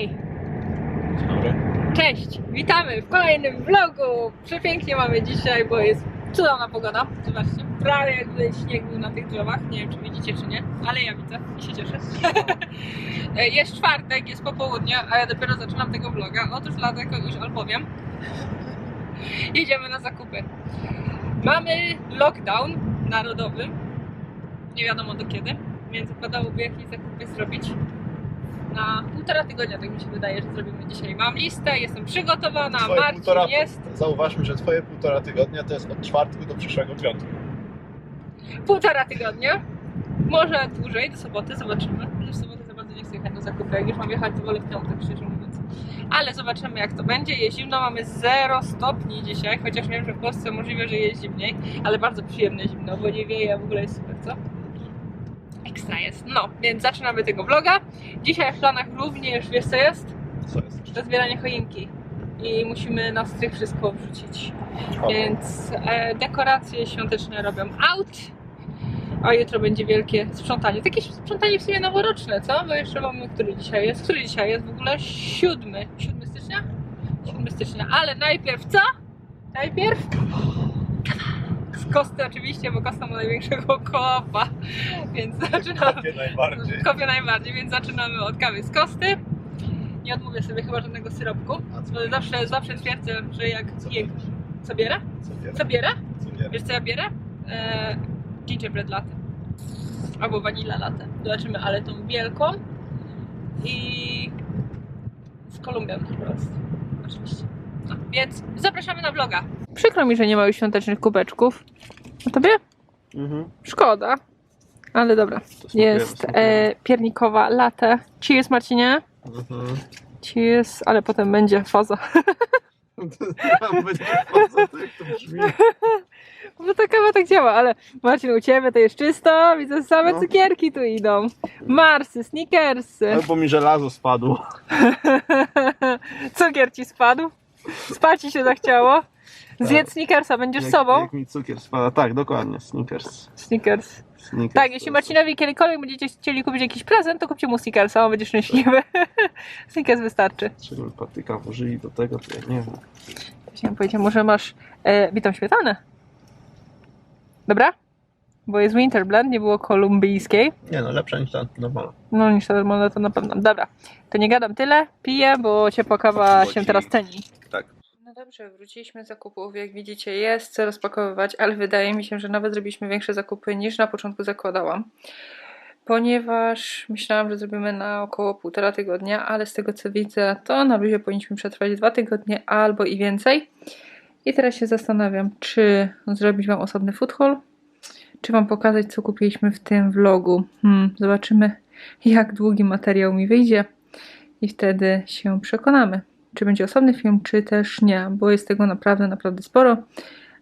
Hej! Dzień dobry. Cześć! Witamy w kolejnym vlogu! Przepięknie mamy dzisiaj, bo jest cudowna pogoda. Zobaczcie, prawie jakby śnieg był na tych drzewach. Nie wiem, czy widzicie, czy nie, ale ja widzę i się cieszę. jest czwartek, jest popołudnie, a ja dopiero zaczynam tego vloga. Otóż dlatego już albowiem jedziemy na zakupy. Mamy lockdown narodowy. Nie wiadomo do kiedy, więc wypadałoby jakieś zakupy zrobić na półtora tygodnia, tak mi się wydaje, że zrobimy dzisiaj. Mam listę, jestem przygotowana, Twoje Marcin półtora- jest. Zauważmy, że twoje półtora tygodnia to jest od czwartku do przyszłego piątku. Półtora tygodnia, może dłużej, do soboty, zobaczymy. Chociaż w sobotę za bardzo nie chcę jechać do zakupy, jak już mam jechać, to wolę w piątek, szczerze mówiąc. Ale zobaczymy jak to będzie. Jest zimno, mamy 0 stopni dzisiaj, chociaż wiem, że w Polsce możliwe, że jest zimniej, ale bardzo przyjemne zimno, bo nie wieje, w ogóle jest super, co? Jest. No, więc zaczynamy tego vloga. Dzisiaj w planach również, wiesz co jest? Co jest? Rozbieranie choinki. I musimy na strych wszystko wrzucić. O, Więc e, dekoracje świąteczne robią out. A jutro będzie wielkie sprzątanie. Takie sprzątanie w sumie noworoczne, co? Bo jeszcze mamy, który dzisiaj jest? Który dzisiaj jest? W ogóle siódmy. Siódmy stycznia? Siódmy stycznia. Ale najpierw co? Najpierw kosty oczywiście, bo kosta ma największego kopa. Więc zaczynamy. Kopię najbardziej. Kopię najbardziej, więc zaczynamy od kawy z kosty. Nie odmówię sobie chyba żadnego syropku. Zawsze, zawsze twierdzę, że jak Co je... Co bierę? Co bierę? Co? Wiesz co ja bierę? E, gingerbread latte. Albo vanilla latte. Zobaczymy, ale tą wielką i z Kolumbią po prostu. Oczywiście. No, więc zapraszamy na vloga. Przykro mi, że nie ma już świątecznych kubeczków. A tobie? Mhm. Szkoda. Ale dobra. To smakuje, Jest smakuje. e, piernikowa latte. Cheers Marcinie. Mhm. Cheers, ale potem będzie faza. Będzie faza, to to brzmi. Bo ta kawa tak działa, ale Marcin, u Ciebie to jest czysto, widzę same No. cukierki tu idą. Marsy, snickersy. Albo mi żelazo spadło. Cukier Ci spadł. Spać Ci się zachciało. Zjedz snickersa, będziesz jak, sobą. Jak mi cukier spada. Tak, dokładnie. Snickers. Snickers. Snickers Tak, jeśli Marcinowi kiedykolwiek będziecie chcieli kupić jakiś prezent, to kupcie mu snickersa, on będzie szczęśliwy. Snickers wystarczy. Czy mi patyka włożyli do tego, to ja nie wiem. Chciałam powiedzieć, może masz e, bitą śmietanę? Dobra? Bo jest Winter Blend, nie było kolumbijskiej. Nie no, lepsza niż ta normalna. No niż ta normalna to na pewno. Dobra, to nie gadam tyle, piję, bo ciepła kawa się teraz ceni. No dobrze, wróciliśmy z zakupów. Jak widzicie, jest co rozpakowywać, ale wydaje mi się, że nawet zrobiliśmy większe zakupy niż na początku zakładałam. Ponieważ myślałam, że zrobimy na około półtora tygodnia, ale z tego co widzę, to na bluzie powinniśmy przetrwać dwa tygodnie albo i więcej. I teraz się zastanawiam, czy zrobić Wam osobny food haul, czy Wam pokazać, co kupiliśmy w tym vlogu. Hmm, zobaczymy, jak długi materiał mi wyjdzie i wtedy się przekonamy, czy będzie osobny film, czy też nie, bo jest tego naprawdę, naprawdę sporo,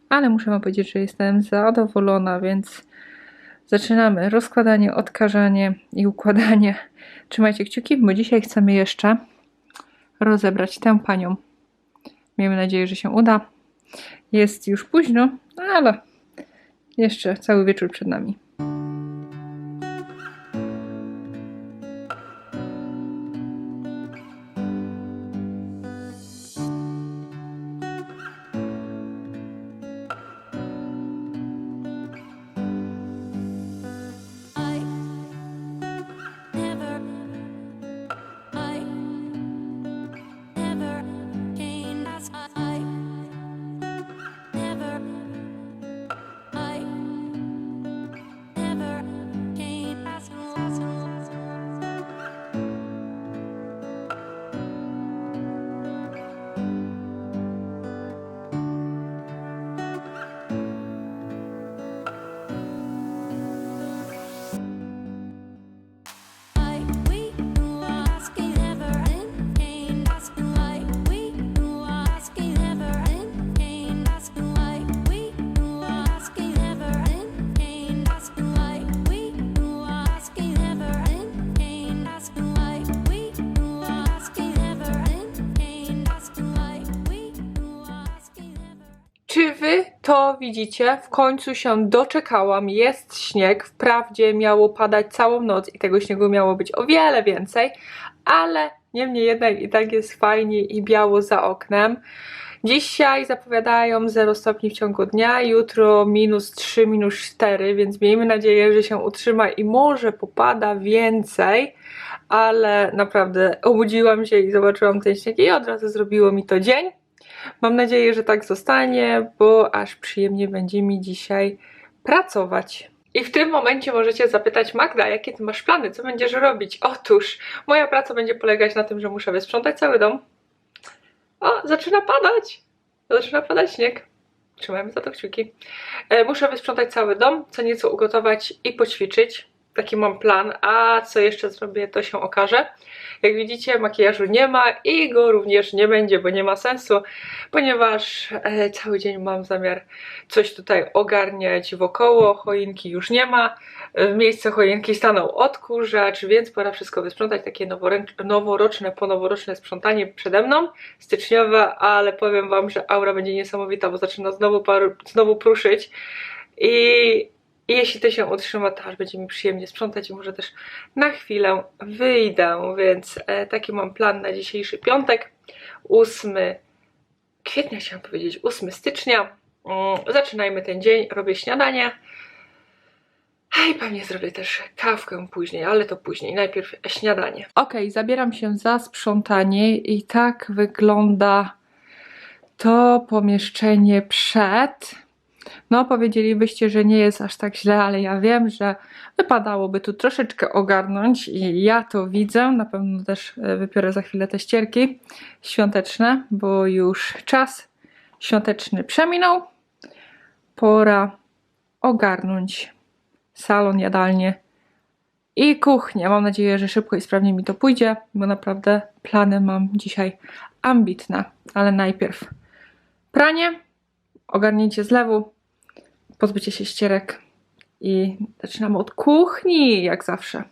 ale muszę Wam powiedzieć, że jestem zadowolona, więc zaczynamy rozkładanie, odkażanie i układanie. Trzymajcie kciuki, bo dzisiaj chcemy jeszcze rozebrać tę panią. Miejmy nadzieję, że się uda. Jest już późno, ale jeszcze cały wieczór przed nami. Widzicie? W końcu się doczekałam. Jest śnieg. Wprawdzie miało padać całą noc i tego śniegu miało być o wiele więcej, ale Niemniej jednak i tak jest fajnie i biało za oknem. Dzisiaj zapowiadają 0 stopni w ciągu dnia, jutro minus 3, minus 4, więc miejmy nadzieję, że się utrzyma i może popada więcej, ale naprawdę obudziłam się i zobaczyłam ten śnieg i od razu zrobiło mi to dzień. Mam nadzieję, że tak zostanie, bo aż przyjemnie będzie mi dzisiaj pracować. I w tym momencie możecie zapytać Magda, jakie ty masz plany, co będziesz robić? Otóż moja praca będzie polegać na tym, że muszę wysprzątać cały dom. O, zaczyna padać! Zaczyna padać śnieg. Trzymajmy za to kciuki. E, muszę wysprzątać cały dom, co nieco ugotować i poćwiczyć. Taki mam plan, a co jeszcze zrobię, to się okaże. Jak widzicie, makijażu nie ma i go również nie będzie, bo nie ma sensu, ponieważ e, cały dzień mam zamiar coś tutaj ogarniać wokoło. Choinki już nie ma. W miejsce choinki stanął odkurzacz, więc pora wszystko wysprzątać. Takie noworoczne, ponoworoczne sprzątanie przede mną, styczniowe, ale powiem Wam, że aura będzie niesamowita, bo zaczyna znowu, znowu pruszyć. I i jeśli to się utrzyma, to aż będzie mi przyjemnie sprzątać i może też na chwilę wyjdę, więc e, taki mam plan na dzisiejszy piątek, 8 kwietnia chciałam powiedzieć, 8 stycznia. Mm, Zaczynajmy ten dzień, robię śniadanie. I pewnie zrobię też kawkę później, ale to później. Najpierw śniadanie. Ok, zabieram się za sprzątanie i tak wygląda to pomieszczenie przed. No, powiedzielibyście, że nie jest aż tak źle, ale ja wiem, że wypadałoby tu troszeczkę ogarnąć i ja to widzę. Na pewno też e, wypiorę za chwilę te ścierki świąteczne, bo już czas świąteczny przeminął. Pora ogarnąć salon, jadalnię i kuchnię. Mam nadzieję, że szybko i sprawnie mi to pójdzie, bo naprawdę plany mam dzisiaj ambitne. Ale najpierw pranie, ogarnięcie zlewu, pozbycie się ścierek i zaczynamy od kuchni, jak zawsze.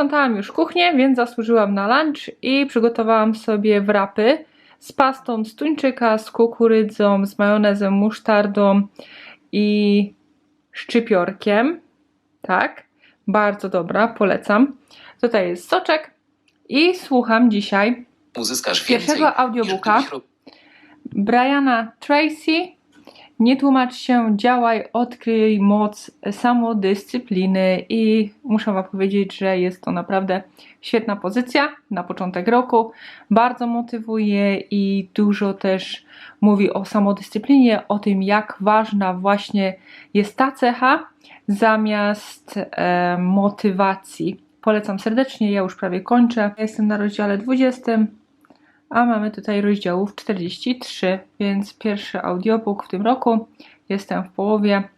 Posprzątałam już kuchnię, więc zasłużyłam na lunch i przygotowałam sobie wrapy z pastą z tuńczyka, z kukurydzą, z majonezem, musztardą i szczypiorkiem. Tak, bardzo dobra, polecam. Tutaj jest soczek i słucham dzisiaj Uzyskasz Pierwszego audiobooka. Briana Tracy. Nie tłumacz się, działaj, odkryj moc samodyscypliny i muszę Wam powiedzieć, że jest to naprawdę świetna pozycja na początek roku. Bardzo motywuje i dużo też mówi o samodyscyplinie, o tym jak ważna właśnie jest ta cecha zamiast e, motywacji. Polecam serdecznie, ja już prawie kończę. Jestem na rozdziale 20 a mamy tutaj rozdziałów 43, więc pierwszy audiobook w tym roku. Jestem w połowie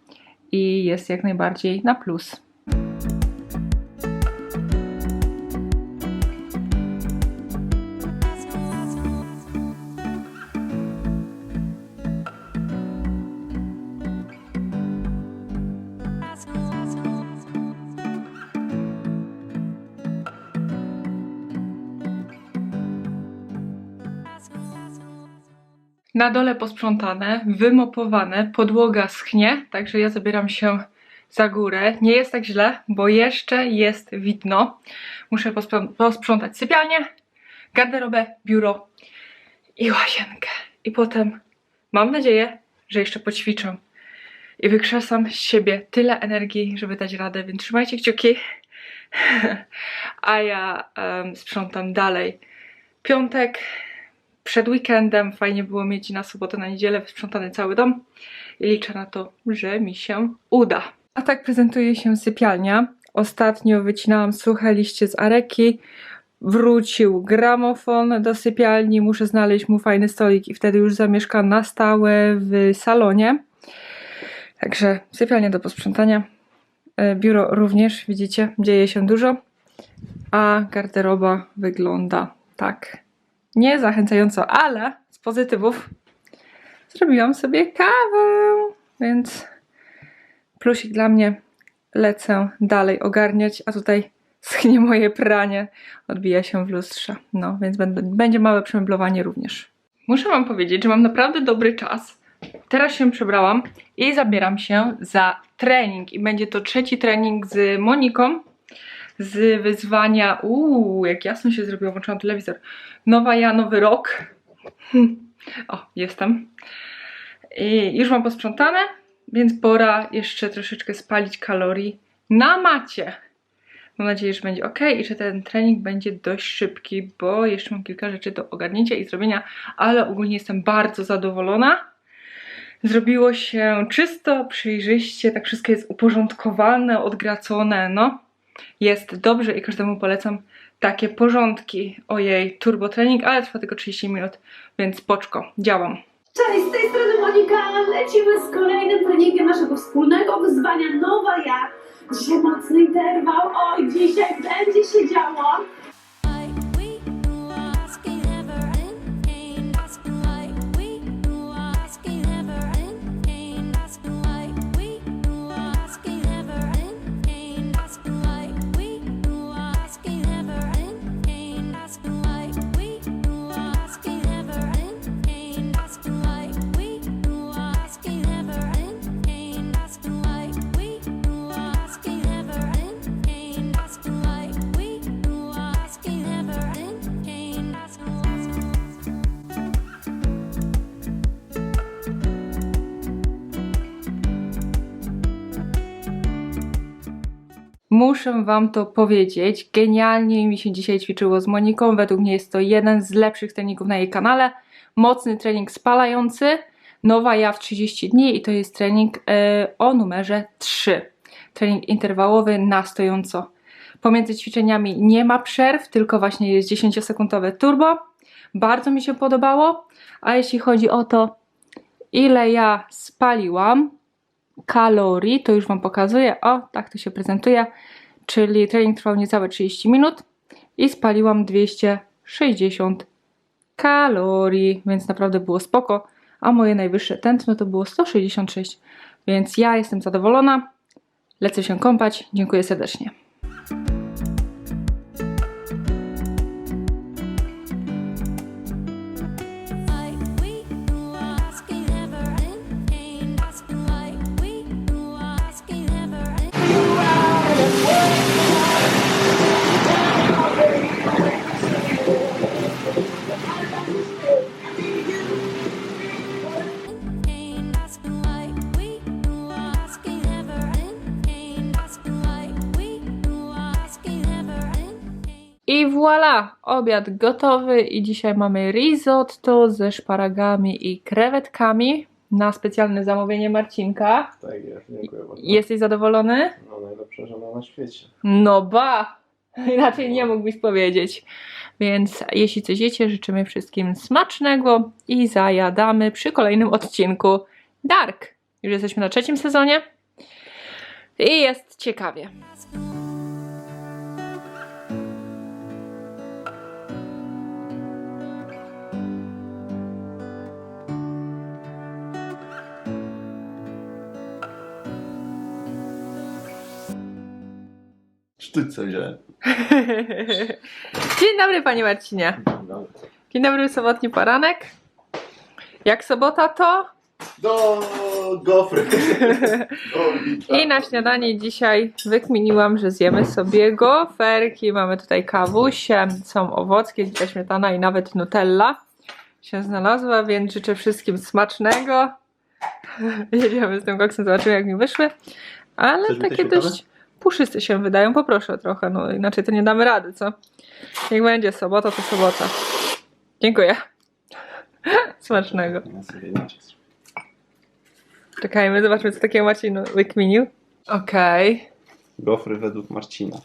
i jest jak najbardziej na plus. Na dole posprzątane, wymopowane, podłoga schnie, także ja zabieram się za górę. Nie jest tak źle, bo jeszcze jest widno. Muszę posprzątać sypialnię, garderobę, biuro i łazienkę. I potem mam nadzieję, że jeszcze poćwiczę i wykrzesam z siebie tyle energii, żeby dać radę, więc trzymajcie kciuki. A ja em, sprzątam dalej. Piątek, przed weekendem fajnie było mieć na sobotę, na niedzielę sprzątany cały dom i liczę na to, że mi się uda. A tak prezentuje się sypialnia. Ostatnio wycinałam suche liście z areki. Wrócił gramofon do sypialni. Muszę znaleźć mu fajny stolik i wtedy już zamieszka na stałe w salonie. Także sypialnia do posprzątania. E, Biuro również, widzicie, dzieje się dużo. A garderoba wygląda tak nie zachęcająco, ale z pozytywów zrobiłam sobie kawę, więc plusik dla mnie. Lecę dalej ogarniać, a tutaj schnie moje pranie, odbija się w lustrze. No, więc będzie małe przemeblowanie również. Muszę wam powiedzieć, że mam naprawdę dobry czas. Teraz się przebrałam i zabieram się za trening. I będzie to trzeci trening z Moniką z wyzwania. Uuu, jak jasno się zrobiło, włączyłam telewizor. Nowa ja, nowy rok. O, jestem. I już mam posprzątane, więc pora jeszcze troszeczkę spalić kalorii na macie. Mam nadzieję, że będzie ok i że ten trening będzie dość szybki, bo jeszcze mam kilka rzeczy do ogarnięcia i zrobienia, ale ogólnie jestem bardzo zadowolona. Zrobiło się czysto, przejrzyście, tak wszystko jest uporządkowane, odgracone, no. Jest dobrze i każdemu polecam takie porządki. Ojej, turbo trening, ale trwa tylko 30 minut, więc poczko, działam. Cześć, z tej strony Monika. Lecimy z kolejnym treningiem naszego wspólnego wyzwania Nowa Ja. Dzisiaj mocny interwał. Oj, dzisiaj będzie się działo. Muszę Wam to powiedzieć. Genialnie mi się dzisiaj ćwiczyło z Moniką. Według mnie jest to jeden z lepszych treningów na jej kanale. Mocny trening spalający. Nowa ja w 30 dni i to jest trening e, o numerze 3. Trening interwałowy na stojąco. Pomiędzy ćwiczeniami nie ma przerw, tylko właśnie jest 10-sekundowe turbo. Bardzo mi się podobało. A jeśli chodzi o to, ile ja spaliłam, kalorii, to już Wam pokazuję. O, tak to się prezentuje. Czyli trening trwał niecałe 30 minut i spaliłam 260 kalorii, więc naprawdę było spoko. A moje najwyższe tętno to było 166, więc ja jestem zadowolona. Lecę się kąpać. Dziękuję serdecznie. Voilà, obiad gotowy i dzisiaj mamy risotto ze szparagami i krewetkami na specjalne zamówienie Marcinka. Tak jest, dziękuję bardzo. Jesteś zadowolony? No najlepsza żona na świecie. No ba! Inaczej nie mógłbyś powiedzieć. Więc jeśli coś jecie, życzymy wszystkim smacznego i zajadamy przy kolejnym odcinku Dark. Już jesteśmy na trzecim sezonie i jest ciekawie. Sztyce wziąłem. Dzień dobry, panie Marcinie. Dzień dobry, sobotni poranek. Jak sobota to? Do gofry. Do. I na śniadanie dzisiaj wykminiłam, że zjemy sobie goferki. Mamy tutaj kawusie, są owockie, dzisiaj śmietana i nawet nutella się znalazła, więc życzę wszystkim smacznego. Jedziemy z tym koksem, zobaczymy jak mi wyszły. Ale Chcesz takie dość puszyste się wydają, poproszę trochę, no inaczej to nie damy rady, co? Niech będzie sobota, to sobota. Dziękuję. Smacznego. Czekajmy, zobaczmy co takiego Marcin wykminił. Okej. Gofry według Marcina.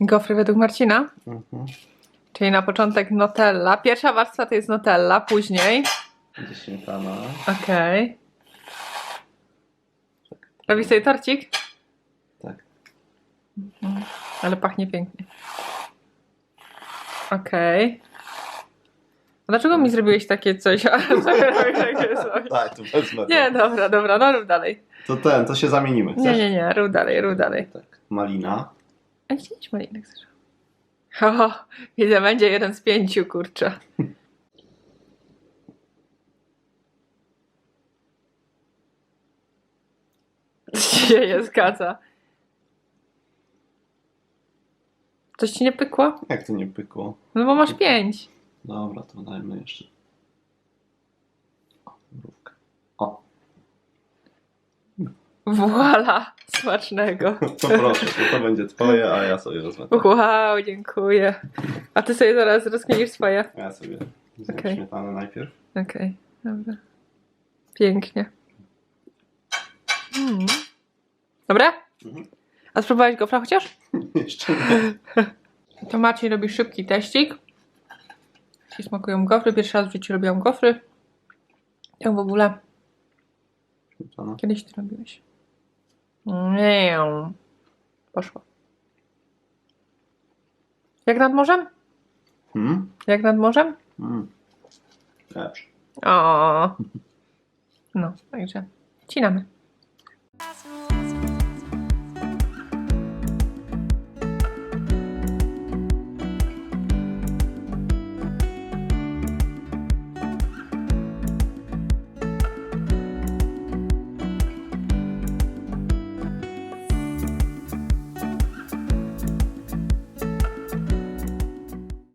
Gofry według Marcina, Mhm. czyli na początek Nutella. Pierwsza warstwa to jest Nutella, później. Będzie śmietana. Okej. Robisz sobie torcik? Tak. Ale pachnie pięknie. Okej. A Dlaczego mi zrobiłeś takie coś? A takie coś? Tak, to wezmę. Nie, dobra, dobra, no rób dalej. To ten, to się zamienimy. Nie, Chcesz? nie, nie, rób dalej, rób dalej. Tak. Malina. A gdzie jest zresztą? O, widzę, będzie jeden z pięciu, kurczę. się nie zgadza. Coś ci nie pykło? Jak to nie pykło? No bo masz pięć. Dobra, to dajmy jeszcze. O, mrówkę. O, Voila, smacznego. to proszę, to, to będzie twoje, a ja sobie wezmę. to. Wow, dziękuję. A ty sobie zaraz rozkminisz swoje. A ja sobie zjem Okej. śmietanę najpierw. Okej, dobra. Pięknie. Mm. Dobra? Mhm. A spróbowałeś gofra chociaż? Jeszcze nie. To Maciej robi szybki teścik. Ci smakują gofry. Pierwszy raz w życiu robiłam gofry. Ja w ogóle kiedyś ty robiłeś. Nie. Poszło. Jak nad morzem? Hmm? Jak nad morzem? Hmm. Lepszy. O. No, także cinamy.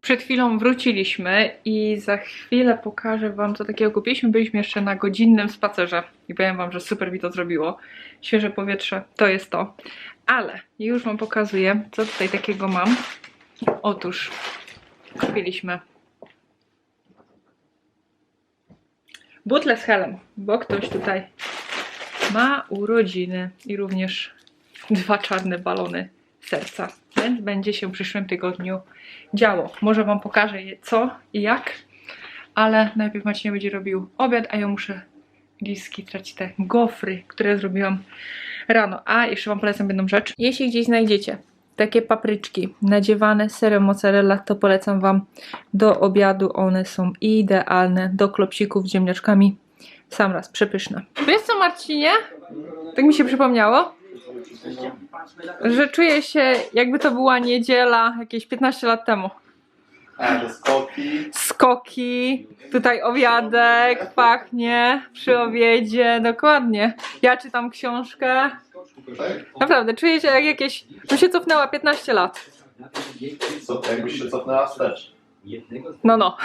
Przed chwilą wróciliśmy i za chwilę pokażę Wam, co takiego kupiliśmy. Byliśmy jeszcze na godzinnym spacerze i powiem Wam, że super mi to zrobiło. Świeże powietrze to jest to. Ale już Wam pokazuję, co tutaj takiego mam. Otóż kupiliśmy butle z helem, bo ktoś tutaj ma urodziny i również dwa czarne balony serca. Więc będzie się w przyszłym tygodniu działo. Może Wam pokażę co i jak, ale najpierw Maciej będzie robił obiad, a ja muszę gdzieś skitrać te gofry, które zrobiłam rano. A jeszcze Wam polecam jedną rzecz. Jeśli gdzieś znajdziecie takie papryczki nadziewane serem mozzarella, to polecam Wam do obiadu. One są idealne do klopsików z ziemniaczkami. Sam raz, przepyszne. Wiesz co Marcinie? Tak mi się przypomniało, że czuję się jakby to była niedziela jakieś 15 lat temu. Skoki. Skoki, tutaj obiadek, pachnie przy obiedzie, dokładnie. Ja czytam książkę. Naprawdę, czuję się jak jakieś. bym się cofnęła 15 lat. Co, jakbyś się cofnęła wstecz. No, no.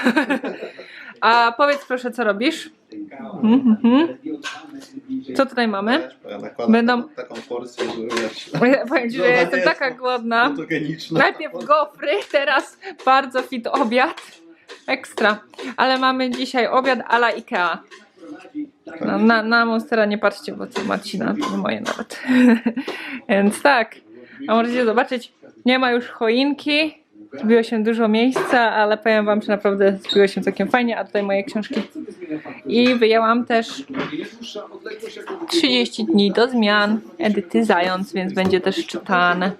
A powiedz proszę, co robisz? Mhm. Co tutaj mamy? Ja nakładam Będą- taką, taką porcję, że wiesz, Powiem ci, że ja jestem jest taka głodna. fotogeniczna. Najpierw gofry, teraz bardzo fit obiad. Ekstra. Ale mamy dzisiaj obiad a la Ikea. No, na, na Monstera nie patrzcie, bo to Marcina, to nie moje nawet. Więc tak. A możecie zobaczyć, nie ma już choinki. Zbiło się dużo miejsca, ale powiem wam, że naprawdę zbiło się całkiem fajnie. A tutaj moje książki. I wyjęłam też 30 dni do zmian, edyty Zając, więc będzie też czytane.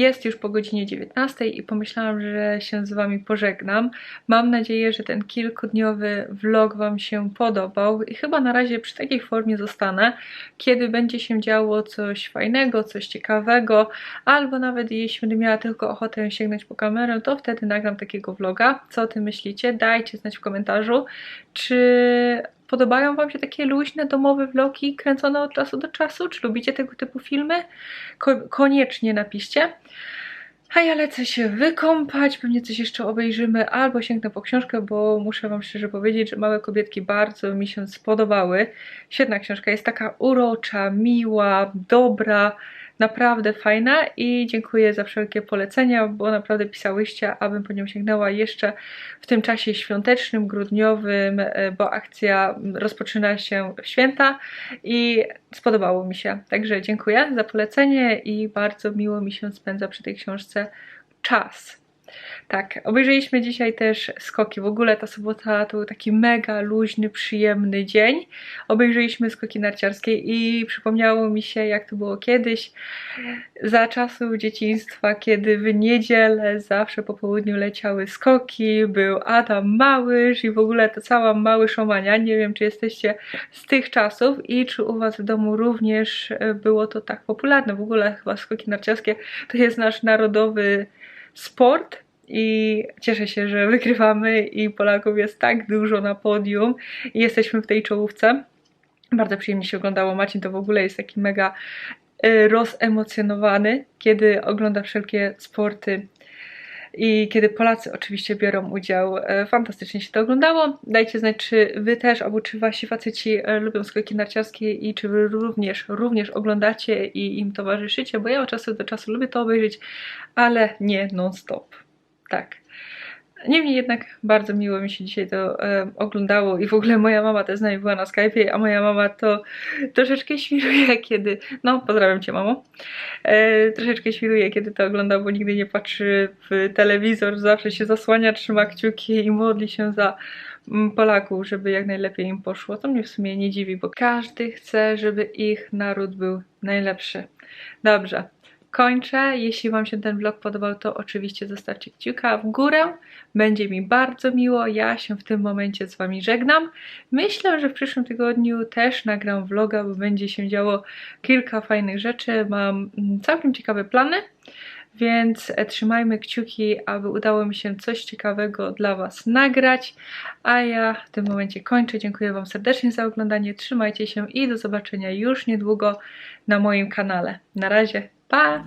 Jest już po godzinie 19 i pomyślałam, że się z Wami pożegnam. Mam nadzieję, że ten kilkudniowy vlog Wam się podobał i chyba na razie przy takiej formie zostanę. Kiedy będzie się działo coś fajnego, coś ciekawego, albo nawet jeśli będę miała tylko ochotę sięgnąć po kamerę, to wtedy nagram takiego vloga. Co o tym myślicie? Dajcie znać w komentarzu, czy podobają Wam się takie luźne, domowe vlogi kręcone od czasu do czasu? Czy lubicie tego typu filmy? Ko- koniecznie napiszcie. A ja lecę się wykąpać, pewnie coś jeszcze obejrzymy, albo sięgnę po książkę, bo muszę Wam szczerze powiedzieć, że Małe Kobietki bardzo mi się spodobały. Świetna książka, jest taka urocza, miła, dobra, naprawdę fajna i dziękuję za wszelkie polecenia, bo naprawdę pisałyście, abym po nią sięgnęła jeszcze w tym czasie świątecznym, grudniowym, e, bo akcja rozpoczyna się w święta i spodobało mi się. Także dziękuję za polecenie i bardzo miło mi się spędza przy tej książce czas. Tak, obejrzeliśmy dzisiaj też skoki. W ogóle ta sobota to był taki mega luźny, przyjemny dzień. Obejrzeliśmy skoki narciarskie i przypomniało mi się, jak to było kiedyś, za czasów dzieciństwa, kiedy w niedzielę zawsze po południu leciały skoki, był Adam Małysz i w ogóle to cała Mały Szomania. Nie wiem, czy jesteście z tych czasów i czy u Was w domu również było to tak popularne. W ogóle chyba skoki narciarskie to jest nasz narodowy sport i cieszę się, że wygrywamy i Polaków jest tak dużo na podium i jesteśmy w tej czołówce. Bardzo przyjemnie się oglądało. Marcin to w ogóle jest taki mega y, rozemocjonowany, kiedy ogląda wszelkie sporty i kiedy Polacy oczywiście biorą udział. E, Fantastycznie się to oglądało. Dajcie znać, czy wy też, albo czy wasi faceci e, lubią skoki narciarskie i czy wy również, również oglądacie i im towarzyszycie, bo ja od czasu do czasu lubię to obejrzeć, ale nie non-stop. Tak. Niemniej jednak bardzo miło mi się dzisiaj to e, oglądało i w ogóle moja mama też z nami była na Skype'ie, a moja mama to troszeczkę świruje, kiedy... No, pozdrawiam Cię, mamo. E, troszeczkę świruje, kiedy to ogląda, bo nigdy nie patrzy w telewizor, zawsze się zasłania, trzyma kciuki i modli się za mm, Polaków, żeby jak najlepiej im poszło. To mnie w sumie nie dziwi, bo każdy chce, żeby ich naród był najlepszy. Dobrze. Kończę. Jeśli Wam się ten vlog podobał, to oczywiście zostawcie kciuka w górę. Będzie mi bardzo miło. Ja się w tym momencie z Wami żegnam. Myślę, że w przyszłym tygodniu też nagram vloga, bo będzie się działo kilka fajnych rzeczy. Mam mm, całkiem ciekawe plany, więc e, trzymajmy kciuki, aby udało mi się coś ciekawego dla Was nagrać. A ja w tym momencie kończę. Dziękuję Wam serdecznie za oglądanie. Trzymajcie się i do zobaczenia już niedługo na moim kanale. Na razie, 拜